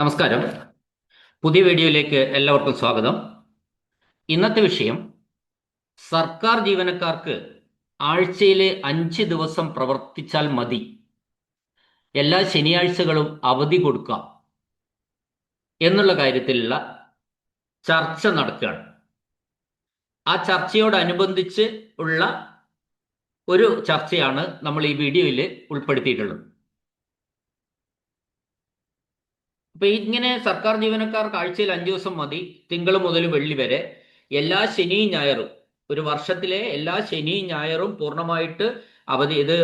നമസ്കാരം. പുതിയ വീഡിയോയിലേക്ക് എല്ലാവർക്കും സ്വാഗതം. ഇന്നത്തെ വിഷയം സർക്കാർ ജീവനക്കാർക്ക് ആഴ്ചയിലെ അഞ്ച് ദിവസം പ്രവർത്തിച്ചാൽ മതി. എല്ലാ ശനിയാഴ്ചകളും അവധി കൊടുക്കാം എന്നുള്ള കാര്യത്തിലുള്ള ചർച്ച നടക്കുകയാണ്. ആ ചർച്ചയോടനുബന്ധിച്ച് ഉള്ള ഒരു ചർച്ചയാണ് നമ്മൾ ഈ വീഡിയോയിൽ ഉൾപ്പെടുത്തിയിട്ടുള്ളത്. അപ്പൊ ഇങ്ങനെ സർക്കാർ ജീവനക്കാർക്ക് ആഴ്ചയിൽ അഞ്ചു ദിവസം മതി തിങ്കൾ മുതൽ വെള്ളി വരെ. എല്ലാ ശനിയും ഞായറും ഒരു വർഷത്തിലെ എല്ലാ ശനിയും ഞായറും പൂർണമായിട്ട് അവധി ഇത്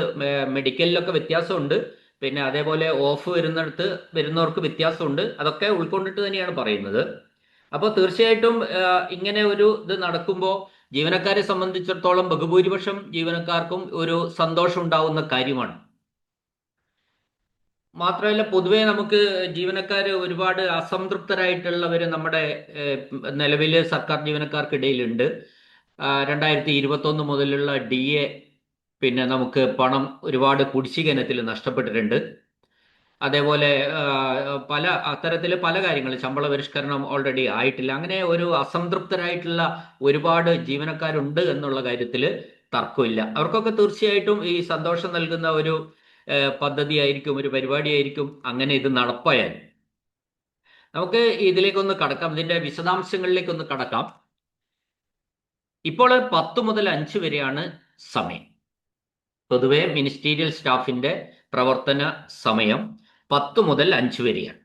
മെഡിക്കലിലൊക്കെ വ്യത്യാസമുണ്ട്. പിന്നെ അതേപോലെ ഓഫ് വരുന്നിടത്ത് വരുന്നവർക്ക് വ്യത്യാസമുണ്ട്. അതൊക്കെ ഉൾക്കൊണ്ടിട്ട് തന്നെയാണ് പറയുന്നത്. അപ്പോൾ തീർച്ചയായിട്ടും ഇങ്ങനെ ഒരു ഇത് നടക്കുമ്പോൾ ജീവനക്കാരെ സംബന്ധിച്ചിടത്തോളം ബഹുഭൂരിപക്ഷം ജീവനക്കാർക്കും ഒരു സന്തോഷം ഉണ്ടാവുന്ന കാര്യമാണ്. മാത്രമല്ല പൊതുവെ നമുക്ക് ജീവനക്കാർ ഒരുപാട് അസംതൃപ്തരായിട്ടുള്ളവർ നമ്മുടെ നിലവിൽ സർക്കാർ ജീവനക്കാർക്കിടയിലുണ്ട്. രണ്ടായിരത്തി ഇരുപത്തൊന്ന് മുതലുള്ള ഡി എ പിന്നെ നമുക്ക് പണം ഒരുപാട് കുടിശ്ശിക ഇനത്തിൽ നഷ്ടപ്പെട്ടിട്ടുണ്ട്. അതേപോലെ പല അത്തരത്തിൽ പല കാര്യങ്ങൾ ശമ്പള പരിഷ്കരണം ഓൾറെഡി ആയിട്ടില്ല. അങ്ങനെ ഒരു അസംതൃപ്തരായിട്ടുള്ള ഒരുപാട് ജീവനക്കാരുണ്ട് എന്നുള്ള കാര്യത്തിൽ തർക്കമില്ല. അവർക്കൊക്കെ തീർച്ചയായിട്ടും ഈ സന്തോഷം നൽകുന്ന ഒരു പദ്ധതിയായിരിക്കും ഒരു പരിപാടിയായിരിക്കും അങ്ങനെ ഇത് നടപ്പായാൽ. നമുക്ക് ഇതിലേക്കൊന്ന് കടക്കാം ഇതിന്റെ വിശദാംശങ്ങളിലേക്കൊന്ന് കടക്കാം. ഇപ്പോൾ പത്ത് മുതൽ അഞ്ച് വരെയാണ് സമയം. പൊതുവെ മിനിസ്റ്റീരിയൽ സ്റ്റാഫിന്റെ പ്രവർത്തന സമയം പത്ത് മുതൽ അഞ്ച് വരെയാണ്.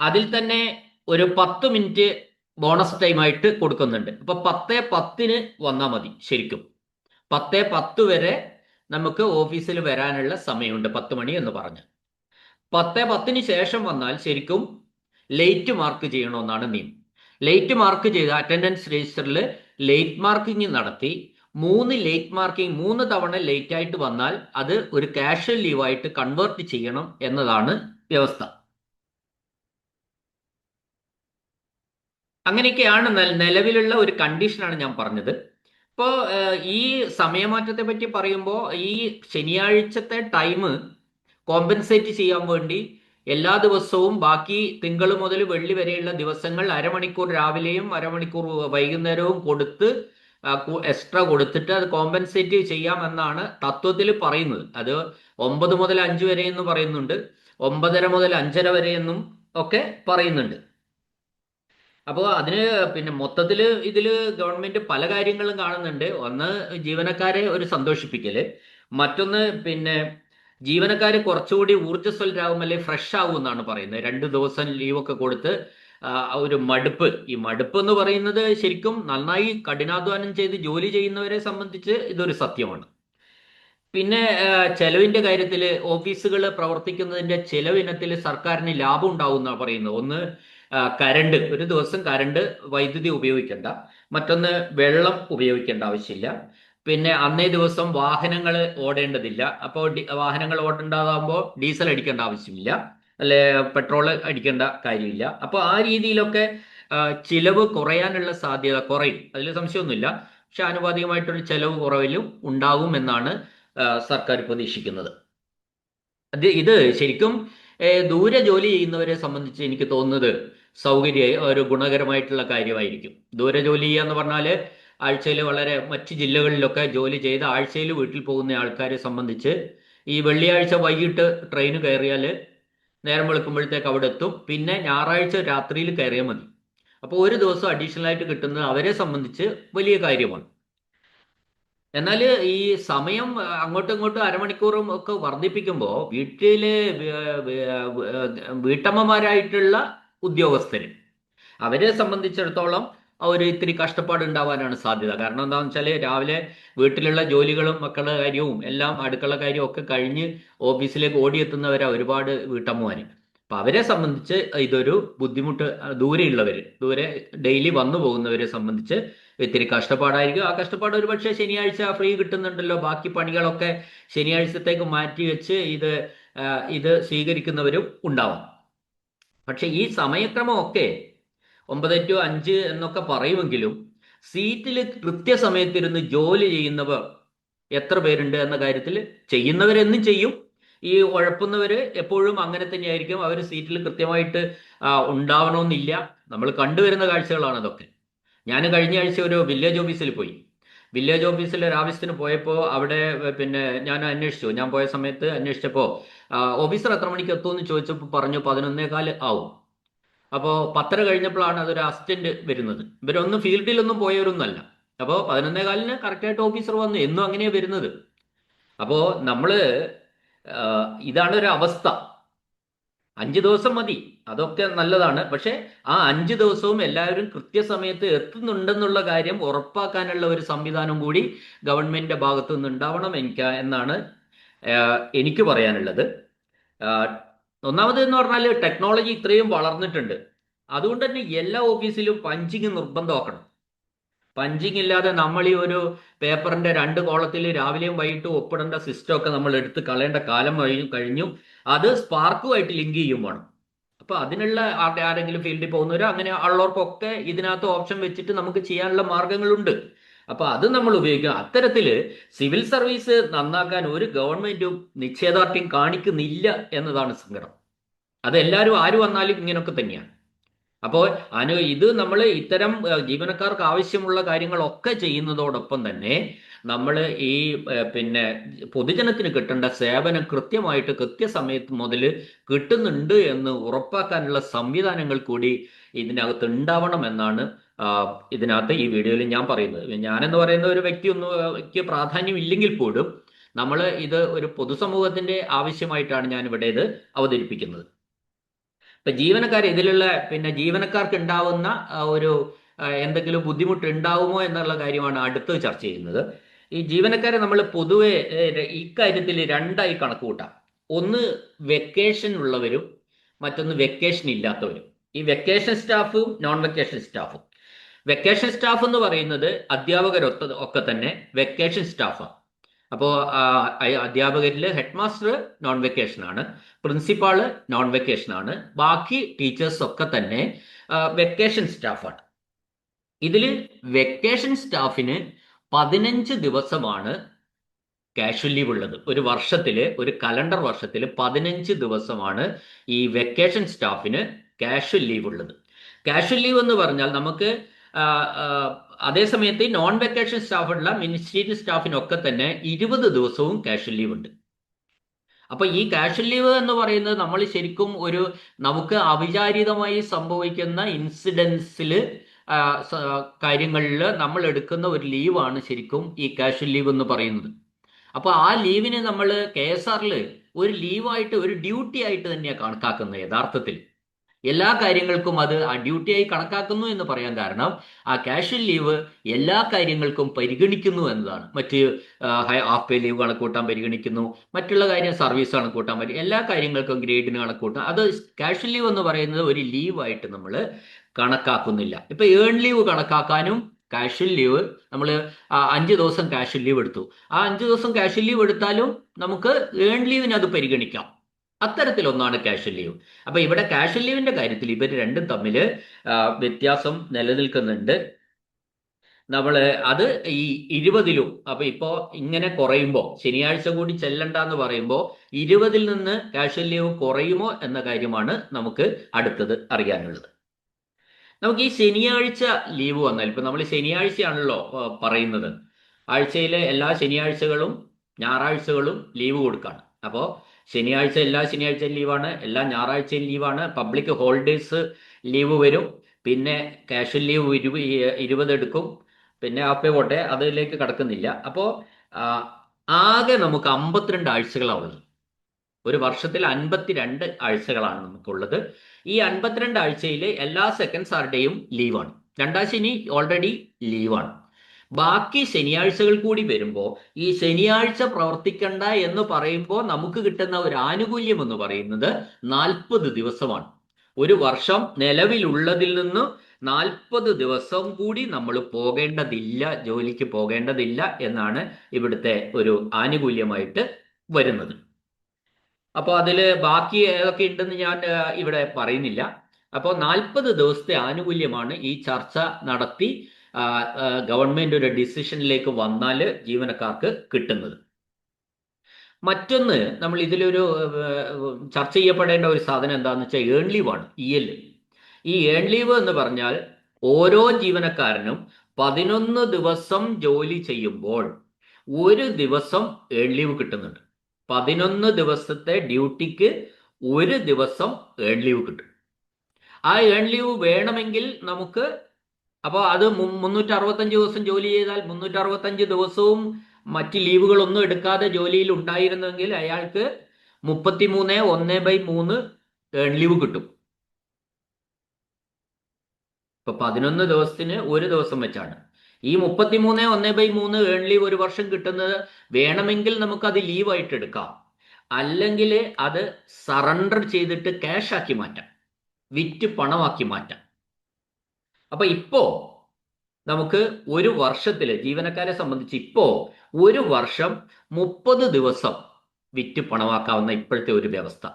അതിൽ തന്നെ ഒരു പത്ത് മിനിറ്റ് ബോണസ് ടൈമായിട്ട് കൊടുക്കുന്നുണ്ട്. അപ്പൊ പത്ത് പത്തിന് വന്നാൽ മതി ശരിക്കും. പത്ത് പത്ത് വരെ നമുക്ക് ഓഫീസിൽ വരാനുള്ള സമയമുണ്ട് പത്ത് മണി എന്ന് പറഞ്ഞ്. പത്ത് പത്തിന് ശേഷം വന്നാൽ ശരിക്കും ലേറ്റ് മാർക്ക് ചെയ്യണമെന്നാണ് നിയമം. ലേറ്റ് മാർക്ക് ചെയ്ത് അറ്റൻഡൻസ് രജിസ്റ്ററിൽ ലേറ്റ് മാർക്കിംഗ് നടത്തി മൂന്ന് ലേറ്റ് മാർക്കിംഗ് മൂന്ന് തവണ ലേറ്റ് ആയിട്ട് വന്നാൽ അത് ഒരു കാഷ്വൽ ലീവായിട്ട് കൺവേർട്ട് ചെയ്യണം എന്നതാണ് വ്യവസ്ഥ. അങ്ങനെയൊക്കെയാണ് നിലവിലുള്ള ഒരു കണ്ടീഷനാണ് ഞാൻ പറഞ്ഞത്. ഇപ്പോൾ ഈ സമയമാറ്റത്തെ പറ്റി പറയുമ്പോൾ ഈ ശനിയാഴ്ചത്തെ ടൈം കോമ്പൻസേറ്റ് ചെയ്യാൻ വേണ്ടി എല്ലാ ദിവസവും ബാക്കി തിങ്കൾ മുതൽ വെള്ളി വരെയുള്ള ദിവസങ്ങൾ അരമണിക്കൂർ രാവിലെയും അരമണിക്കൂർ വൈകുന്നേരവും കൊടുത്ത് എക്സ്ട്രാ കൊടുത്തിട്ട് അത് കോമ്പൻസേറ്റ് ചെയ്യാമെന്നാണ് തത്വത്തിൽ പറയുന്നത്. അത് ഒമ്പത് മുതൽ അഞ്ച് വരെ എന്ന് പറയുന്നുണ്ട്. ഒമ്പതര മുതൽ അഞ്ചര വരെ എന്നും ഒക്കെ പറയുന്നുണ്ട്. അപ്പോൾ അതിന് പിന്നെ മൊത്തത്തിൽ ഇതിൽ ഗവൺമെന്റ് പല കാര്യങ്ങളും കാണുന്നുണ്ട്. ഒന്ന് ജീവനക്കാരെ ഒരു സന്തോഷിപ്പിക്കൽ. മറ്റൊന്ന് പിന്നെ ജീവനക്കാർ കുറച്ചുകൂടി ഊർജസ്വലരാകും അല്ലെങ്കിൽ ഫ്രഷ് ആകും എന്നാണ് പറയുന്നത്. രണ്ട് ദിവസം ലീവൊക്കെ കൊടുത്ത് ഒരു മടുപ്പ്. ഈ മടുപ്പ് എന്ന് പറയുന്നത് ശരിക്കും നന്നായി കഠിനാധ്വാനം ചെയ്ത് ജോലി ചെയ്യുന്നവരെ സംബന്ധിച്ച് ഇതൊരു സത്യമാണ്. പിന്നെ ചെലവിന്റെ കാര്യത്തിൽ ഓഫീസുകൾ പ്രവർത്തിക്കുന്നതിന്റെ ചെലവിനത്തിൽ സർക്കാരിന് ലാഭം ഉണ്ടാവും എന്നാണ് പറയുന്നത്. ഒന്ന് കരണ്ട് ഒരു ദിവസം കരണ്ട് വൈദ്യുതി ഉപയോഗിക്കേണ്ട. മറ്റൊന്ന് വെള്ളം ഉപയോഗിക്കേണ്ട ആവശ്യമില്ല. പിന്നെ അന്നേ ദിവസം വാഹനങ്ങൾ ഓടേണ്ടതില്ല. അപ്പോൾ വാഹനങ്ങൾ ഓടേണ്ടതാകുമ്പോൾ ഡീസൽ അടിക്കേണ്ട ആവശ്യമില്ല. അല്ലെ പെട്രോൾ അടിക്കേണ്ട കാര്യമില്ല. അപ്പോൾ ആ രീതിയിലൊക്കെ ചിലവ് കുറയാനുള്ള സാധ്യത കുറയും. അതിൽ സംശയമൊന്നുമില്ല. പക്ഷെ ആനുപാതികമായിട്ടൊരു ചെലവ് കുറവിലും ഉണ്ടാകും എന്നാണ് സർക്കാർ പ്രതീക്ഷിക്കുന്നത്. അത് ഇത് ശരിക്കും ദൂരെ ജോലി ചെയ്യുന്നവരെ സംബന്ധിച്ച് എനിക്ക് തോന്നുന്നത് സൗകര്യ ഒരു ഗുണകരമായിട്ടുള്ള കാര്യമായിരിക്കും. ദൂരെ ജോലി ചെയ്യുക എന്ന് പറഞ്ഞാൽ ആഴ്ചയിൽ വളരെ മറ്റ് ജില്ലകളിലൊക്കെ ജോലി ചെയ്ത് ആഴ്ചയിൽ വീട്ടിൽ പോകുന്ന ആൾക്കാരെ സംബന്ധിച്ച് ഈ വെള്ളിയാഴ്ച വൈകിട്ട് ട്രെയിൻ കയറിയാൽ നേരം വെളുക്കുമ്പോഴത്തേക്ക് അവിടെ എത്തും. പിന്നെ ഞായറാഴ്ച രാത്രിയിൽ കയറിയാൽ മതി. അപ്പോൾ ഒരു ദിവസം അഡീഷണൽ ആയിട്ട് കിട്ടുന്നത് അവരെ സംബന്ധിച്ച് വലിയ കാര്യമാണ്. എന്നാൽ ഈ സമയം അങ്ങോട്ടും ഇങ്ങോട്ടും അരമണിക്കൂറും ഒക്കെ വർദ്ധിപ്പിക്കുമ്പോൾ വീട്ടിലെ വീട്ടമ്മമാരായിട്ടുള്ള ഉദ്യോഗസ്ഥര്. അവരെ സംബന്ധിച്ചിടത്തോളം ഒരു ഇത്തിരി കഷ്ടപ്പാട് ഉണ്ടാവാനാണ് സാധ്യത. കാരണം എന്താണെന്ന് വെച്ചാൽ രാവിലെ വീട്ടിലുള്ള ജോലികളും മക്കളുടെ കാര്യവും എല്ലാം അടുക്കള കാര്യവും ഒക്കെ കഴിഞ്ഞ് ഓഫീസിലേക്ക് ഓടിയെത്തുന്നവരാ ഒരുപാട് വീട്ടമ്മമാര്. അപ്പൊ അവരെ സംബന്ധിച്ച് ഇതൊരു ബുദ്ധിമുട്ട് ദൂരെയുള്ളവർ ദൂരെ ഡെയിലി വന്നു പോകുന്നവരെ സംബന്ധിച്ച് ഇത്തിരി കഷ്ടപ്പാടായിരിക്കും. ആ കഷ്ടപ്പാട് ഒരു പക്ഷേ ശനിയാഴ്ച ഫ്രീ കിട്ടുന്നുണ്ടല്ലോ. ബാക്കി പണികളൊക്കെ ശനിയാഴ്ചത്തേക്ക് മാറ്റി വെച്ച് ഇത് ഇത് സ്വീകരിക്കുന്നവരും ഉണ്ടാവാം. പക്ഷെ ഈ സമയക്രമമൊക്കെ ഒമ്പത് ടു അഞ്ച് എന്നൊക്കെ പറയുമെങ്കിലും സീറ്റിൽ കൃത്യസമയത്തിരുന്ന് ജോലി ചെയ്യുന്നവർ എത്ര പേരുണ്ട് എന്ന കാര്യത്തിൽ ചെയ്യുന്നവരെന്നും ചെയ്യും. ഈ ഉഴപ്പുന്നവർ എപ്പോഴും അങ്ങനെ തന്നെയായിരിക്കും. അവർ സീറ്റിൽ കൃത്യമായിട്ട് ഉണ്ടാവണമെന്നില്ല. നമ്മൾ കണ്ടുവരുന്ന കാഴ്ചകളാണ് അതൊക്കെ. ഞാൻ കഴിഞ്ഞ ആഴ്ച ഒരു വില്ലേജ് ഓഫീസിൽ പോയി. വില്ലേജ് ഓഫീസിൽ ഒരു ആവശ്യത്തിന് പോയപ്പോൾ അവിടെ പിന്നെ ഞാൻ അന്വേഷിച്ചു. ഞാൻ പോയ സമയത്ത് അന്വേഷിച്ചപ്പോൾ ഓഫീസർ എത്ര മണിക്ക് എത്തുമെന്ന് ചോദിച്ചപ്പോൾ പറഞ്ഞു പതിനൊന്നേകാൽ ആവും. അപ്പോൾ പത്തര കഴിഞ്ഞപ്പോഴാണ് അതൊരു അസിസ്റ്റന്റ് വരുന്നത്. ഇവരൊന്നും ഫീൽഡിലൊന്നും പോയവരൊന്നുമല്ല. അപ്പോൾ പതിനൊന്നേകാലിന് കറക്റ്റായിട്ട് ഓഫീസർ വന്നു. എന്നും അങ്ങനെയാണ് വരുന്നത്. അപ്പോൾ നമ്മൾ ഇതാണ് ഒരു അവസ്ഥ. അഞ്ച് ദിവസം മതി. അതൊക്കെ നല്ലതാണ്. പക്ഷെ ആ അഞ്ച് ദിവസവും എല്ലാവരും കൃത്യസമയത്ത് എത്തുന്നുണ്ടെന്നുള്ള കാര്യം ഉറപ്പാക്കാനുള്ള ഒരു സംവിധാനം കൂടി ഗവൺമെന്റിന്റെ ഭാഗത്തു നിന്ന് ഉണ്ടാവണം എനിക്ക് എന്നാണ് എനിക്ക് പറയാനുള്ളത്. ഒന്നാമത് എന്ന് പറഞ്ഞാൽ ടെക്നോളജി ഇത്രയും വളർന്നിട്ടുണ്ട്. അതുകൊണ്ട് തന്നെ എല്ലാ ഓഫീസിലും പഞ്ചിങ് നിർബന്ധമാക്കണം. പഞ്ചിങ് ഇല്ലാതെ നമ്മൾ ഈ ഒരു പേപ്പറിന്റെ രണ്ട് കോളത്തിൽ രാവിലെയും വൈകിട്ടും ഒപ്പിടേണ്ട സിസ്റ്റം ഒക്കെ നമ്മൾ എടുത്ത് കളയേണ്ട കാലം കഴിഞ്ഞു കഴിഞ്ഞു. അത് സ്പാർക്കുമായിട്ട് ലിങ്ക് ചെയ്യും വേണം. അപ്പൊ അതിനുള്ള ആരുടെ- ആരെങ്കിലും ഫീൽഡിൽ പോകുന്നവരോ അങ്ങനെ ഉള്ളവർക്കൊക്കെ ഇതിനകത്ത് ഓപ്ഷൻ വെച്ചിട്ട് നമുക്ക് ചെയ്യാനുള്ള മാർഗങ്ങളുണ്ട്. അപ്പൊ അത് നമ്മൾ ഉപയോഗിക്കുക. അത്തരത്തിൽ സിവിൽ സർവീസ് നന്നാക്കാൻ ഒരു ഗവൺമെന്റും നിശ്ചയദാർഢ്യം കാണിക്കുന്നില്ല എന്നതാണ് സങ്കടം. അതെല്ലാവരും ആര് വന്നാലും ഇങ്ങനെയൊക്കെ തന്നെയാണ്. അപ്പോൾ അനു ഇത് നമ്മൾ ഇത്തരം ജീവനക്കാർക്ക് ആവശ്യമുള്ള കാര്യങ്ങളൊക്കെ ചെയ്യുന്നതോടൊപ്പം തന്നെ നമ്മൾ ഈ പിന്നെ പൊതുജനത്തിന് കിട്ടേണ്ട സേവനം കൃത്യമായിട്ട് കൃത്യസമയത്ത് മുതൽ കിട്ടുന്നുണ്ട് എന്ന് ഉറപ്പാക്കാനുള്ള സംവിധാനങ്ങൾ കൂടി ഇതിനകത്ത് ഉണ്ടാവണം എന്നാണ് ഇതിനകത്ത് ഈ വീഡിയോയിൽ ഞാൻ പറയുന്നത്. ഞാനെന്ന് പറയുന്ന ഒരു വ്യക്തി ഒന്നും പ്രാധാന്യം ഇല്ലെങ്കിൽ പോലും നമ്മൾ ഇത് ഒരു പൊതുസമൂഹത്തിന്റെ ആവശ്യമായിട്ടാണ് ഞാൻ ഇവിടെ ഇത് അവതരിപ്പിക്കുന്നത്. ഇപ്പൊ ജീവനക്കാർ ഇതിലുള്ള പിന്നെ ജീവനക്കാർക്ക് ഉണ്ടാവുന്ന ഒരു എന്തെങ്കിലും ബുദ്ധിമുട്ട് ഉണ്ടാവുമോ എന്നുള്ള കാര്യമാണ് അടുത്ത് ചർച്ച ചെയ്യുന്നത്. ഈ ജീവനക്കാരെ നമ്മൾ പൊതുവെ ഇക്കാര്യത്തിൽ രണ്ടായി കണക്ക് കൂട്ടാം ഒന്ന് വെക്കേഷൻ ഉള്ളവരും മറ്റൊന്ന് വെക്കേഷൻ ഇല്ലാത്തവരും. ഈ വെക്കേഷൻ സ്റ്റാഫും നോൺ വെക്കേഷൻ സ്റ്റാഫും. വെക്കേഷൻ സ്റ്റാഫ് എന്ന് പറയുന്നത് അധ്യാപകരൊത്ത ഒക്കെ തന്നെ വെക്കേഷൻ സ്റ്റാഫാണ് അപ്പോൾ അധ്യാപകരിൽ ഹെഡ് മാസ്റ്റർ നോൺ വെക്കേഷൻ ആണ് പ്രിൻസിപ്പാൾ നോൺ വെക്കേഷൻ ആണ് ബാക്കി ടീച്ചേഴ്സ് ഒക്കെ തന്നെ വെക്കേഷൻ സ്റ്റാഫാണ്. ഇതിൽ വെക്കേഷൻ സ്റ്റാഫിന് പതിനഞ്ച് ദിവസമാണ് കാഷ്വൽ ലീവ് ഉള്ളത്. ഒരു വർഷത്തിൽ ഒരു കലണ്ടർ വർഷത്തിൽ പതിനഞ്ച് ദിവസമാണ് ഈ വെക്കേഷൻ സ്റ്റാഫിന് കാഷ്വൽ ലീവ് ഉള്ളത്. കാഷ്വൽ ലീവ് എന്ന് പറഞ്ഞാൽ നമുക്ക് ആ, ആ, അതേ സമയത്ത് നോൺ വെക്കേഷൻ സ്റ്റാഫുള്ള മിനിസ്ട്രിയുടെ സ്റ്റാഫിനൊക്കെ തന്നെ ഇരുപത് ദിവസവും കാഷ്വൽ ലീവ് ഉണ്ട്. അപ്പൊ ഈ കാഷ്വൽ ലീവ് എന്ന് പറയുന്നത് നമ്മൾ ശരിക്കും ഒരു നമുക്ക് അവിചാരിതമായി സംഭവിക്കുന്ന ഇൻസിഡൻസിൽ കാര്യങ്ങളിൽ നമ്മൾ എടുക്കുന്ന ഒരു ലീവാണ് ശരിക്കും ഈ കാഷ്വൽ ലീവ് എന്ന് പറയുന്നത്. അപ്പൊ ആ ലീവിനെ നമ്മൾ കെ എസ് ആറിൽ ഒരു ലീവായിട്ട് ഒരു ഡ്യൂട്ടി ആയിട്ട് തന്നെയാണ് കണക്കാക്കുന്നത് യഥാർത്ഥത്തിൽ. എല്ലാ കാര്യങ്ങൾക്കും അത് ആ ഡ്യൂട്ടിയായി കണക്കാക്കുന്നു എന്ന് പറയാൻ കാരണം ആ കാഷ്വൽ ലീവ് എല്ലാ കാര്യങ്ങൾക്കും പരിഗണിക്കുന്നു എന്നതാണ്. മറ്റ് ഹാഫ് പേ ലീവ് കണക്കൂട്ടാൻ പരിഗണിക്കുന്നു. മറ്റുള്ള കാര്യം സർവീസ് കണക്കൂട്ടാൻ പറ്റും എല്ലാ കാര്യങ്ങൾക്കും ഗ്രേഡിന് കണക്കൂട്ടാം അത് കാഷ്വൽ ലീവ് എന്ന് പറയുന്നത് ഒരു ലീവായിട്ട് നമ്മൾ കണക്കാക്കുന്നില്ല. ഇപ്പൊ ഏൺ ലീവ് കണക്കാക്കാനും കാഷ്വൽ ലീവ് നമ്മൾ അഞ്ച് ദിവസം കാഷ്വൽ ലീവ് എടുത്തു. ആ അഞ്ച് ദിവസം കാഷ്വൽ ലീവ് എടുത്താലും നമുക്ക് ഏൺ ലീവിന് അത് പരിഗണിക്കാം. അത്തരത്തിലൊന്നാണ് കാഷ്വൽ ലീവ് അപ്പൊ ഇവിടെ കാഷ്വൽ ലീവിന്റെ കാര്യത്തിൽ ഇവർ രണ്ടും തമ്മിൽ വ്യത്യാസം നിലനിൽക്കുന്നുണ്ട്. നമ്മൾ അത് ഈ ഇരുപതിലും അപ്പൊ ഇപ്പോ ഇങ്ങനെ കുറയുമ്പോൾ ശനിയാഴ്ച കൂടി ചെല്ലണ്ട എന്ന് പറയുമ്പോൾ ഇരുപതിൽ നിന്ന് കാഷ്വൽ ലീവ് കുറയുമോ എന്ന കാര്യമാണ് നമുക്ക് അടുത്തത് അറിയാനുള്ളത്. നമുക്ക് ഈ ശനിയാഴ്ച ലീവ് വന്നാൽ ഇപ്പൊ നമ്മൾ ശനിയാഴ്ചയാണല്ലോ പറയുന്നത്. ആഴ്ചയിലെ എല്ലാ ശനിയാഴ്ചകളും ഞായറാഴ്ചകളും ലീവ് കൊടുക്കാണ്. അപ്പോൾ ശനിയാഴ്ച എല്ലാ ശനിയാഴ്ചയും ലീവാണ് എല്ലാ ഞായറാഴ്ചയും ലീവാണ്. പബ്ലിക് ഹോളിഡേയ്സ് ലീവ് വരും. പിന്നെ കാഷ്വൽ ലീവ് ഇരുപ ഇരുപത് എടുക്കും. പിന്നെ ആപ്പേ പോട്ടെ അതിലേക്ക് കടക്കുന്നില്ല. അപ്പോൾ ആകെ നമുക്ക് അമ്പത്തിരണ്ട് ആഴ്ചകളാണുള്ളത് ഒരു വർഷത്തിൽ അൻപത്തിരണ്ട് ആഴ്ചകളാണ് നമുക്കുള്ളത്. ഈ അൻപത്തിരണ്ട് ആഴ്ചയിൽ എല്ലാ സെക്കൻഡ് സാറ്റർഡേയും ലീവാണ് രണ്ടാം ശനി ഓൾറെഡി ലീവാണ് ബാക്കി ശനിയാഴ്ചകൾ കൂടി വരുമ്പോൾ ഈ ശനിയാഴ്ച പ്രവർത്തിക്കണ്ട എന്ന് പറയുമ്പോൾ നമുക്ക് കിട്ടുന്ന ഒരു ആനുകൂല്യം എന്ന് പറയുന്നത് നാൽപ്പത് ദിവസമാണ്. ഒരു വർഷം നിലവിലുള്ളതിൽ നിന്ന് നാൽപ്പത് ദിവസം കൂടി നമ്മൾ പോകേണ്ടതില്ല ജോലിക്ക് പോകേണ്ടതില്ല എന്നാണ് ഇവിടുത്തെ ഒരു ആനുകൂല്യമായിട്ട് വരുന്നത്. അപ്പോൾ അതിൽ ബാക്കി ഏതൊക്കെ ഉണ്ടെന്ന് ഞാൻ ഇവിടെ പറയുന്നില്ല. അപ്പോൾ നാൽപ്പത് ദിവസത്തെ ആനുകൂല്യമാണ് ഈ ചർച്ച നടത്തി ഗവൺമെന്റ് ഒരു ഡിസിഷനിലേക്ക് വന്നാൽ ജീവനക്കാർക്ക് കിട്ടുന്നത്. മറ്റൊന്ന് നമ്മൾ ഇതിലൊരു ചർച്ച ചെയ്യപ്പെടേണ്ട ഒരു സാധനം എന്താണെന്ന് വെച്ചാൽ ഏൺ ലീവ് ആണ് ഇ എൽ ഈ ഏൺ ലീവ് എന്ന് പറഞ്ഞാൽ ഓരോ ജീവനക്കാരനും പതിനൊന്ന് ദിവസം ജോലി ചെയ്യുമ്പോൾ ഒരു ദിവസം ഏൺ ലീവ് കിട്ടുന്നുണ്ട്. പതിനൊന്ന് ദിവസത്തെ ഡ്യൂട്ടിക്ക് ഒരു ദിവസം ഏൺ ലീവ് കിട്ടും. ആ ഏൺ ലീവ് വേണമെങ്കിൽ നമുക്ക് അപ്പോൾ അത് മുന്നൂറ്റി അറുപത്തഞ്ച് ദിവസം ജോലി ചെയ്താൽ മുന്നൂറ്റി അറുപത്തഞ്ച് ദിവസവും മറ്റ് ലീവുകളൊന്നും എടുക്കാതെ ജോലിയിൽ ഉണ്ടായിരുന്നെങ്കിൽ അയാൾക്ക് മുപ്പത്തി മൂന്ന് ഒന്ന് ബൈ മൂന്ന് ഏൺ ലീവ് കിട്ടും. ഇപ്പൊ പതിനൊന്ന് ദിവസത്തിന് ഒരു ദിവസം വെച്ചാണ്. ഈ മുപ്പത്തി മൂന്ന് ഒന്ന് ബൈ മൂന്ന് ഏൺ ലീവ് ഒരു വർഷം കിട്ടുന്നത് വേണമെങ്കിൽ നമുക്ക് അത് ലീവായിട്ട് എടുക്കാം. അല്ലെങ്കിൽ അത് സറണ്ടർ ചെയ്തിട്ട് ക്യാഷ് ആക്കി മാറ്റാം. വിറ്റ് പണമാക്കി മാറ്റാം. അപ്പൊ ഇപ്പോ നമുക്ക് ഒരു വർഷത്തിൽ ജീവനക്കാരെ സംബന്ധിച്ച് ഇപ്പോ ഒരു വർഷം മുപ്പത് ദിവസം വിറ്റ് പണമാക്കാവുന്ന ഇപ്പോഴത്തെ ഒരു വ്യവസ്ഥ.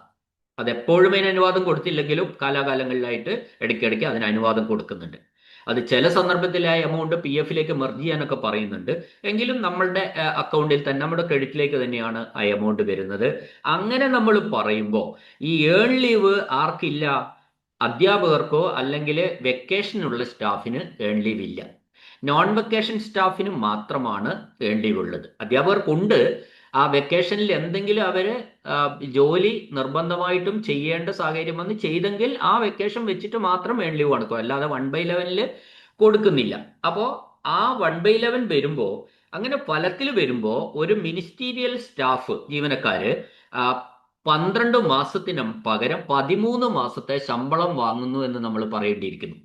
അത് എപ്പോഴും അതിന് അനുവാദം കൊടുത്തില്ലെങ്കിലും കാലാകാലങ്ങളിലായിട്ട് ഇടയ്ക്കിടയ്ക്ക് അതിന് അനുവാദം കൊടുക്കുന്നുണ്ട്. അത് ചില സന്ദർഭത്തിലായ എമൗണ്ട് പി എഫിലേക്ക് മെർജ് ചെയ്യാനൊക്കെ പറയുന്നുണ്ട്. എങ്കിലും നമ്മളുടെ അക്കൗണ്ടിൽ തന്നെ നമ്മുടെ ക്രെഡിറ്റിലേക്ക് തന്നെയാണ് ആ എമൗണ്ട് വരുന്നത്. അങ്ങനെ നമ്മൾ പറയുമ്പോൾ ഈ ഏൺ ലീവ് ആർക്കില്ല? അധ്യാപകർക്കോ അല്ലെങ്കിൽ വെക്കേഷനുള്ള സ്റ്റാഫിന് ഏൺ ലീവ് ഇല്ല. നോൺ വെക്കേഷൻ സ്റ്റാഫിന് മാത്രമാണ് ഏൺ ലീവ് ഉള്ളത്. അധ്യാപകർക്കുണ്ട്. ആ വെക്കേഷനിൽ എന്തെങ്കിലും അവർ ജോലി നിർബന്ധമായിട്ടും ചെയ്യേണ്ട സാഹചര്യം വന്ന് ചെയ്തെങ്കിൽ ആ വെക്കേഷൻ വെച്ചിട്ട് മാത്രം ഏൺ ലീവ് കൊടുക്കും അല്ലാതെ വൺ ബൈ ലെവനിൽ കൊടുക്കുന്നില്ല. അപ്പോൾ ആ വൺ ബൈ ലെവൻ വരുമ്പോൾ അങ്ങനെ ഫലത്തിൽ വരുമ്പോൾ ഒരു മിനിസ്റ്റീരിയൽ സ്റ്റാഫ് ജീവനക്കാര് പന്ത്രണ്ട് മാസത്തിനും പകരം പതിമൂന്ന് മാസത്തെ ശമ്പളം വാങ്ങുന്നു എന്ന് നമ്മൾ പറയേണ്ടിയിരിക്കുന്നു.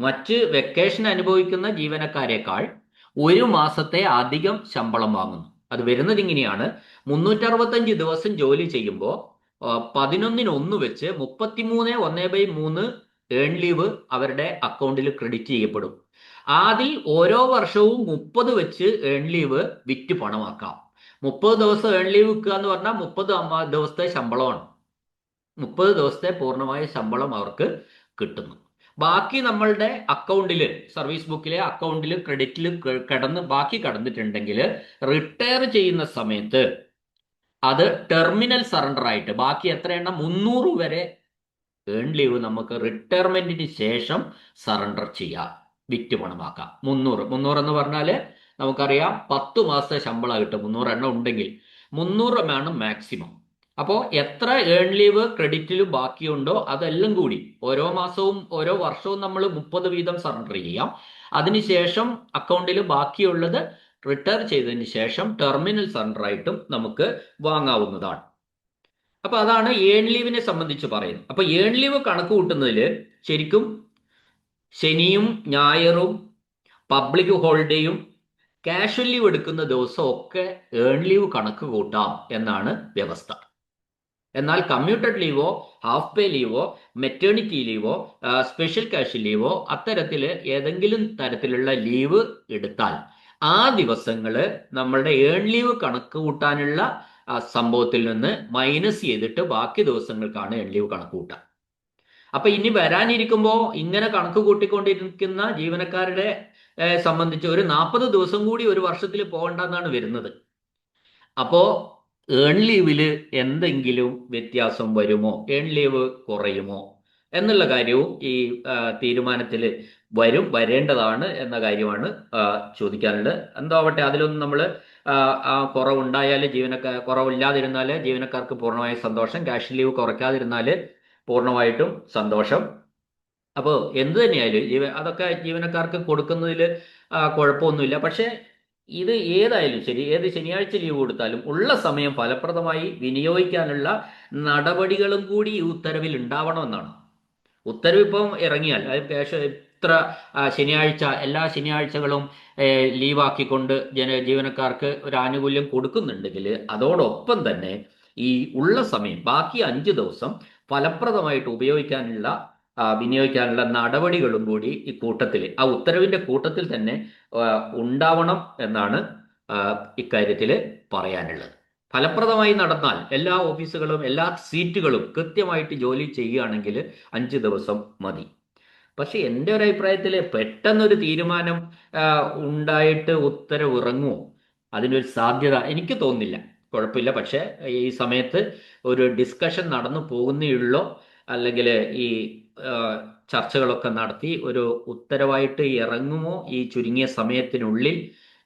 മറ്റ് വെക്കേഷൻ അനുഭവിക്കുന്ന ജീവനക്കാരെക്കാൾ ഒരു മാസത്തെ അധികം ശമ്പളം വാങ്ങുന്നു. അത് വരുന്നത് ഇങ്ങനെയാണ്. മുന്നൂറ്ററുപത്തഞ്ച് ദിവസം ജോലി ചെയ്യുമ്പോൾ പതിനൊന്നിന് ഒന്ന് വെച്ച് മുപ്പത്തിമൂന്ന് ഒന്ന് ബൈ മൂന്ന് ഏൺ ലീവ് അവരുടെ അക്കൗണ്ടിൽ ക്രെഡിറ്റ് ചെയ്യപ്പെടും. അതിൽ ഓരോ വർഷവും മുപ്പത് വെച്ച് ഏൺ ലീവ് വിറ്റ് പണമാക്കാം. മുപ്പത് ദിവസം ഏൺ ലീവ് വിൽക്കുക എന്ന് പറഞ്ഞാൽ മുപ്പത് ദിവസത്തെ ശമ്പളമാണ്. മുപ്പത് ദിവസത്തെ പൂർണമായ ശമ്പളം അവർക്ക് കിട്ടുന്നു. ബാക്കി നമ്മളുടെ അക്കൗണ്ടിൽ സർവീസ് ബുക്കിലെ അക്കൗണ്ടിൽ ക്രെഡിറ്റിൽ കിടന്ന് ബാക്കി കടന്നിട്ടുണ്ടെങ്കിൽ റിട്ടയർ ചെയ്യുന്ന സമയത്ത് അത് ടെർമിനൽ സറണ്ടർ ആയിട്ട് ബാക്കി എത്ര എണ്ണം മുന്നൂറ് വരെ ഏൺ ലീവ് നമുക്ക് റിട്ടയർമെന്റിന് ശേഷം സറണ്ടർ ചെയ്യാം. വിറ്റ് പണമാക്കാം മുന്നൂറ്. മുന്നൂറ് എന്ന് പറഞ്ഞാൽ നമുക്കറിയാം പത്ത് മാസത്തെ ശമ്പളം കിട്ടും. മുന്നൂറ് എണ്ണം ഉണ്ടെങ്കിൽ മുന്നൂറ് എണ്ണമാണ് മാക്സിമം അപ്പോൾ എത്ര ഏൺ ലീവ് ക്രെഡിറ്റിൽ ബാക്കിയുണ്ടോ അതെല്ലാം കൂടി ഓരോ മാസവും ഓരോ വർഷവും നമ്മൾ മുപ്പത് വീതം സറണ്ടർ ചെയ്യാം. അതിനുശേഷം അക്കൗണ്ടിൽ ബാക്കിയുള്ളത് റിട്ടയർ ചെയ്തതിന് ശേഷം ടെർമിനൽ സറണ്ടർ ആയിട്ടും നമുക്ക് വാങ്ങാവുന്നതാണ്. അപ്പൊ അതാണ് ഏൺ ലീവിനെ സംബന്ധിച്ച് പറയുന്നത്. അപ്പൊ ഏൺ ലീവ് കണക്ക് കൂട്ടുന്നതിൽ ശരിക്കും ശനിയും ഞായറും പബ്ലിക് ഹോളിഡേയും കാഷ്വൽ ലീവ് എടുക്കുന്ന ദിവസമൊക്കെ ഏൺ ലീവ് കണക്ക് കൂട്ടാം എന്നാണ് വ്യവസ്ഥ. എന്നാൽ കമ്മ്യൂട്ടഡ് ലീവോ ഹാഫ് പേ ലീവോ മെറ്റേണിറ്റി ലീവോ സ്പെഷ്യൽ ക്യാഷ് ലീവോ അത്തരത്തിൽ ഏതെങ്കിലും തരത്തിലുള്ള ലീവ് എടുത്താൽ ആ ദിവസങ്ങൾ നമ്മളുടെ ഏൺ ലീവ് കണക്ക് കൂട്ടാനുള്ള സംഭവത്തിൽ നിന്ന് മൈനസ് ചെയ്തിട്ട് ബാക്കി ദിവസങ്ങൾക്കാണ് ഏൺ ലീവ് കണക്ക് കൂട്ടുക. അപ്പൊ ഇനി വരാനിരിക്കുമ്പോൾ ഇങ്ങനെ കണക്ക് കൂട്ടിക്കൊണ്ടിരിക്കുന്ന ജീവനക്കാരുടെ സംബന്ധിച്ച് ഒരു നാൽപ്പത് ദിവസം കൂടി ഒരു വർഷത്തിൽ പോകണ്ടെന്നാണ് വരുന്നത്. അപ്പോ ഏൺ ലീവിൽ എന്തെങ്കിലും വ്യത്യാസം വരുമോ? ഏൺ ലീവ് കുറയുമോ? എന്നുള്ള കാര്യവും ഈ തീരുമാനത്തിൽ വരും വരേണ്ടതാണ് എന്ന കാര്യമാണ് ചോദിക്കാനുള്ളത്. എന്തോ ആവട്ടെ അതിലൊന്നും നമ്മൾ കുറവുണ്ടായാൽ ജീവനക്കാർ കുറവില്ലാതിരുന്നാൽ ജീവനക്കാർക്ക് പൂർണമായ സന്തോഷം. ക്യാഷ് ലീവ് കുറയ്ക്കാതിരുന്നാൽ പൂർണമായിട്ടും സന്തോഷം. അപ്പോൾ എന്ത് തന്നെയായാലും ജീവ അതൊക്കെ ജീവനക്കാർക്ക് കൊടുക്കുന്നതിൽ കുഴപ്പമൊന്നുമില്ല. പക്ഷേ ഇത് ഏതായാലും ശരി ഏത് ശനിയാഴ്ച ലീവ് കൊടുത്താലും ഉള്ള സമയം ഫലപ്രദമായി വിനിയോഗിക്കാനുള്ള നടപടികളും കൂടി ഈ ഉത്തരവിൽ ഉണ്ടാവണമെന്നാണ്. ഉത്തരവ് ഇപ്പം ഇറങ്ങിയാൽ ഇത്ര ശനിയാഴ്ച എല്ലാ ശനിയാഴ്ചകളും ലീവാക്കിക്കൊണ്ട് ജന ജീവനക്കാർക്ക് ഒരു ആനുകൂല്യം കൊടുക്കുന്നുണ്ടെങ്കിൽ അതോടൊപ്പം തന്നെ ഈ ഉള്ള സമയം ബാക്കി അഞ്ച് ദിവസം ഫലപ്രദമായിട്ട് ഉപയോഗിക്കാനുള്ള വിനിയോഗിക്കാനുള്ള നടപടികളും കൂടി ഈ കൂട്ടത്തിൽ ആ ഉത്തരവിന്റെ കൂട്ടത്തിൽ തന്നെ ഉണ്ടാവണം എന്നാണ് ഇക്കാര്യത്തിൽ പറയാനുള്ളത്. ഫലപ്രദമായി നടന്നാൽ എല്ലാ ഓഫീസുകളും എല്ലാ സീറ്റുകളും കൃത്യമായിട്ട് ജോലി ചെയ്യുകയാണെങ്കിൽ അഞ്ച് ദിവസം മതി. പക്ഷെ എന്റെ ഒരു അഭിപ്രായത്തിൽ പെട്ടെന്നൊരു തീരുമാനം ഉണ്ടായിട്ട് ഉത്തരവ് ഇറങ്ങുമോ അതിനൊരു സാധ്യത എനിക്ക് തോന്നുന്നില്ല. കുഴപ്പമില്ല. പക്ഷേ ഈ സമയത്ത് ഒരു ഡിസ്കഷൻ നടന്നു പോകുന്നേയുള്ളോ. അല്ലെങ്കിൽ ഈ ചർച്ചകളൊക്കെ നടത്തി ഒരു ഉത്തരവായിട്ട് ഇറങ്ങുമോ ഈ ചുരുങ്ങിയ സമയത്തിനുള്ളിൽ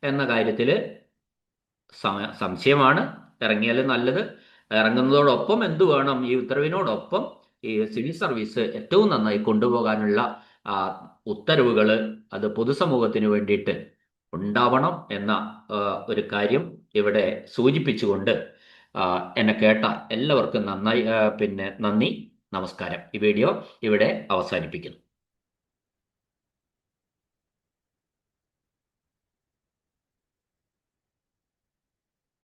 എന്ന കാര്യത്തിൽ സംശയമാണ്. ഇറങ്ങിയാൽ നല്ലത്. ഇറങ്ങുന്നതോടൊപ്പം എന്തു വേണം? ഈ ഉത്തരവിനോടൊപ്പം ഈ സിവിൽ സർവീസ് ഏറ്റവും നന്നായി കൊണ്ടുപോകാനുള്ള ഉത്തരവുകൾ അത് പൊതുസമൂഹത്തിന് വേണ്ടിയിട്ട് ഉണ്ടാവണം എന്ന ഒരു കാര്യം ഇവിടെ സൂചിപ്പിച്ചുകൊണ്ട് എന്നെ കേട്ട എല്ലാവർക്കും നന്നായി പിന്നെ നന്ദി. നമസ്കാരം. ഈ വീഡിയോ ഇവിടെ അവസാനിപ്പിക്കുന്നു.